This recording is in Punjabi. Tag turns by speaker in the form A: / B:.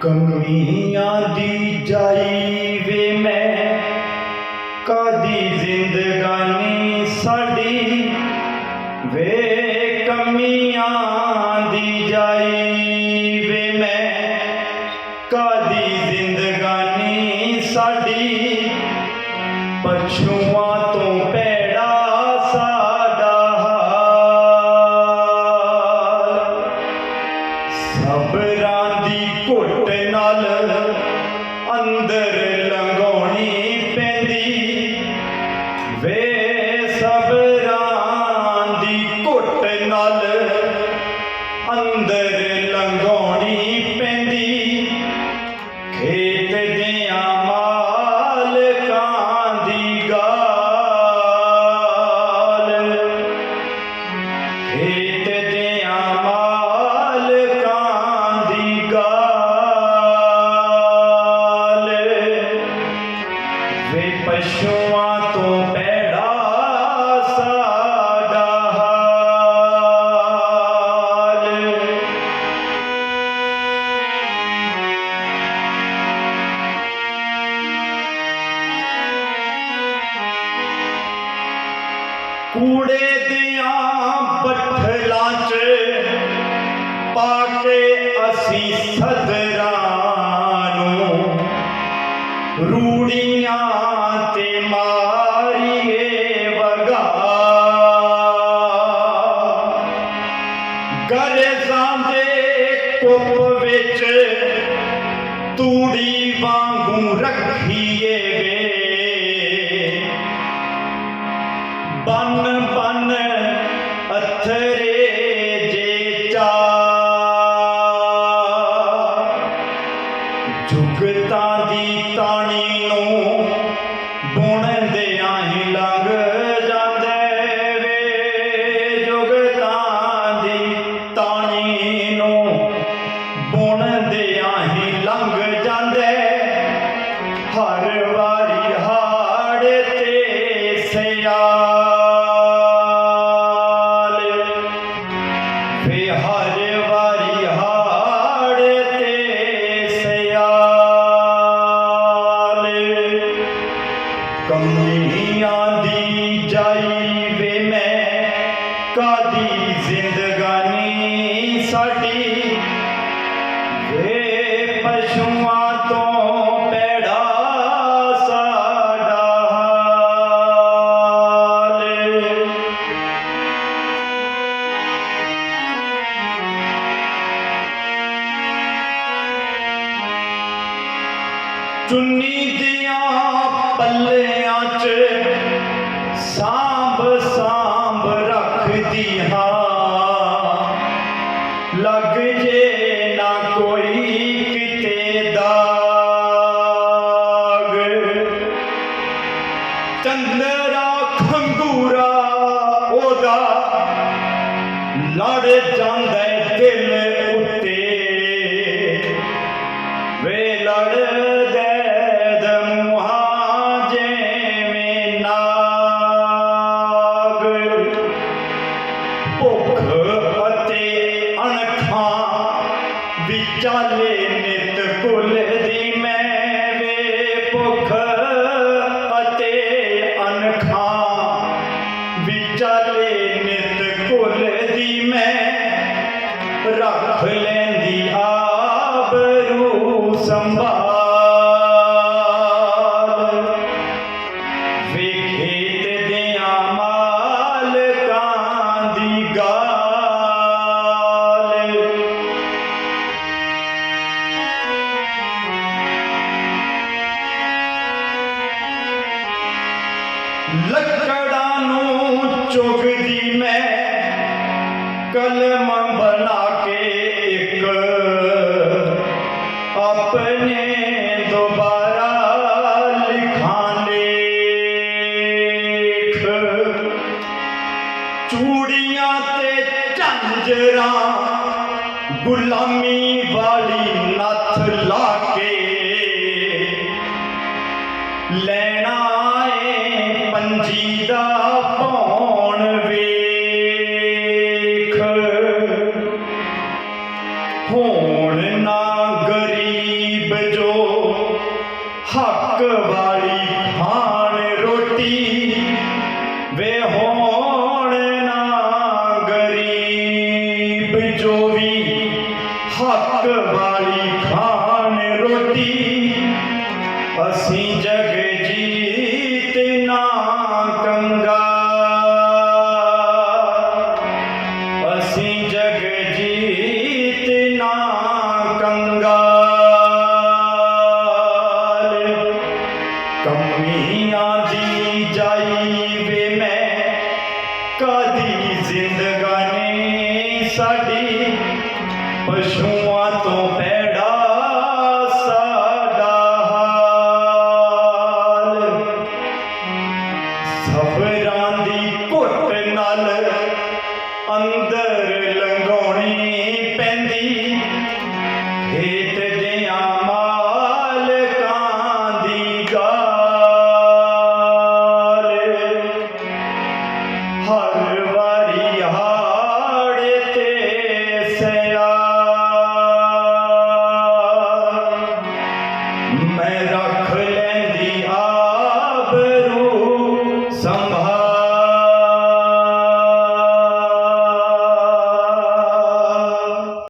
A: ਕਮੀਆਂ ਦੀ ਜਾਈ ਵੇ ਮੈਂ। ਕਾਦੀ ਜ਼ਿੰਦਗਾਨੀ ਸਾਡੀ ਵੇ ਕਮੀਆਂ ਦੀ ਜਾਈ ਵੇ ਮੈਂ। ਕਾਦੀ ਜ਼ਿੰਦਗਾਨੀ ਸਾਡੀ ਪਛੂਆਂ ਤੋਂ ਪੈੜਾ ਸਾਡਾ ਹਾਲ। ਸਬਰਾਂ ਦੀ ਘੁੱਟ ਨਾਲ ਅੰਦਰ ਲੰਘਾਉਣੀ ਪੈਂਦੀ। ਵੇ ਸਬਰਾਂ ਦੀ ਘੁੱਟ ਨਾਲ ਅੰਦਰ ਲੰਘਾਉਣੀ ਪੈਂਦੀ। ਖੇਤ ਦਿਆਂ ਮਾਲਕਾਂ ਦੀ ਗਾਲ। ਖੇਤ ਕੂੜੇ ਦੀਆਂ ਬੱਠਲਾਂ 'ਚ ਪਾ ਕੇ ਅਸੀਂ ਸਦਰਾਂ ਨੂੰ ਰੂੜੀਆਂ ਤੇ ਮਾਰੀਏ ਵਗਾ ਗਰਜ਼ਾਂ ਦੇ ਕੁੱਪ ਵਿੱਚ ਤੂੜੀ ਵਾਂਗੂ ਰੱਖੀਏ ਤੇ ਫੇ ਹਰ ਵਾਰੀ ਹਾੜ ਤੇ ਸਿਆਲ। ਕਮੀਆਂ ਦੀ ਜਾਈ ਵੇ ਮੈਂ, ਕਾਦੀ ਜ਼ਿੰਦਗਾਨੀ ਸਾਡੀ। ਵੇ ਪਸ਼ੂਆਂ ਚੁੰਨੀ ਦੀਆਂ ਪੱਲਿਆਂ 'ਚ ਸਾਂਭ ਸਾਂਭ ਰੱਖਦੀ ਹਾਂ ਲੱਗ ਜੇ ਨਾ ਕੋਈ ਕਿਤੇ ਦਾਗ। ਚੰਦਰਾ ਖੰਗੂਰਾ ਉਹਦਾ ਲੜ ਜਾਂਦਾ ਏ ਦਿਲ ਸੰਭਾਲ। ਵੇ ਖੇਤ ਦਿਆਂ ਮਾਲਕਾਂ ਦੀ ਗਾਲ। ਲੱਕੜਾਂ ਨੂੰ ਚੁਗਦੀ ਮੈਂ ਕਲਮ ਚੂੜੀਆਂ ਤੇ ਝਾਂਜਰਾਂ ਗੁਲਾਮੀ ਵਾਲੀ ਨੱਥ ਲਾ ਕੇ। ਲੈਣਾ ਏ ਪੰਜੀ ਦਾ ਪੌਣ ਵੇ। ਵਾਲੀ ਖਾਣ ਰੋਟੀ ਅਸੀਂ ਜਗ ਜੀਤ ਨਾ ਕੰਗਾ ਅਸੀਂ ਜਗ ਜੀਤ ਨਾ ਕੰਗਾਲ ਕਮੀਆਂ ਦੀ ਜਾਈ ਵੇ ਮੈਂ ਕਾਦੀ ਜ਼ਿੰਦਗਾਨੀ ਸਾਡੀ पशुआ సబ్వే